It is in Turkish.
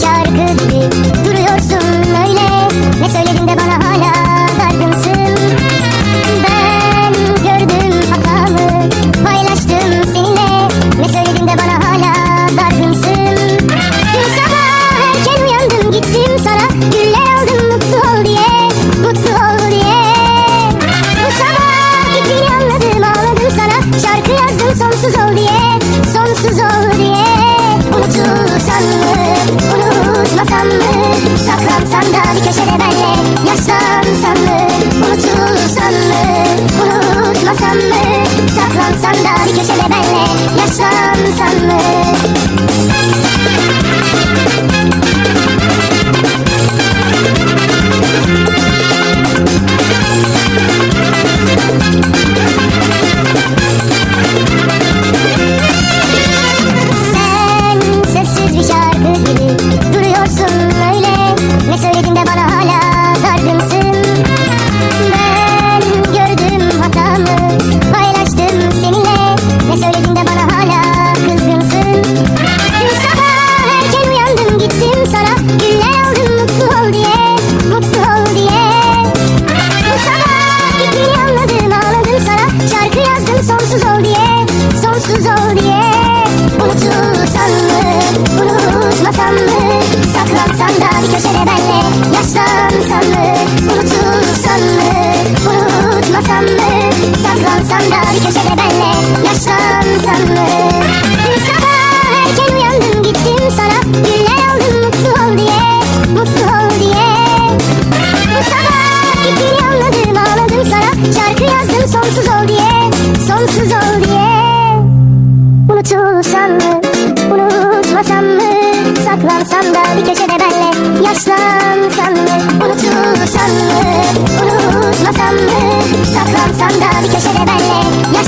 şarkı gibi Duruyorsun öyle. Ne söyledin de bana hala dargınsın Ben gördüm hatamı Paylaştım seninle Ne söyledin de bana hala dargınsın Dün sabah erken uyandım gittim sana. Güller aldım mutlu ol diye Mutlu ol diye. Bu sabah gittiğini anladım ağladım sana. Şarkı yazdım sonsuz ol diye Sonsuz ol diye. Unutulsan mı? Saklansan da bir köşede diye. Unutulsan mı? Unutmasan mı? Saklansan da bir köşede benle Yaşlansan mı? Unutulsan mı? Unutmasan mı? Saklansan da bir köşede benle Yaşlansan mı? Sabah erken uyandım gittim sana. Güller aldım mutlu ol diye Mutlu ol diye. Sabah gittiğini anladım ağladım sana. Şarkı yazdım sonsuz ol diye Sonsuz ol diye Unutulsan mı Unutmasan mı Saklansan da bir köşede benle Yaşlansan mı Unutulsan mı Unutmasan mı Saklansan da bir köşede benle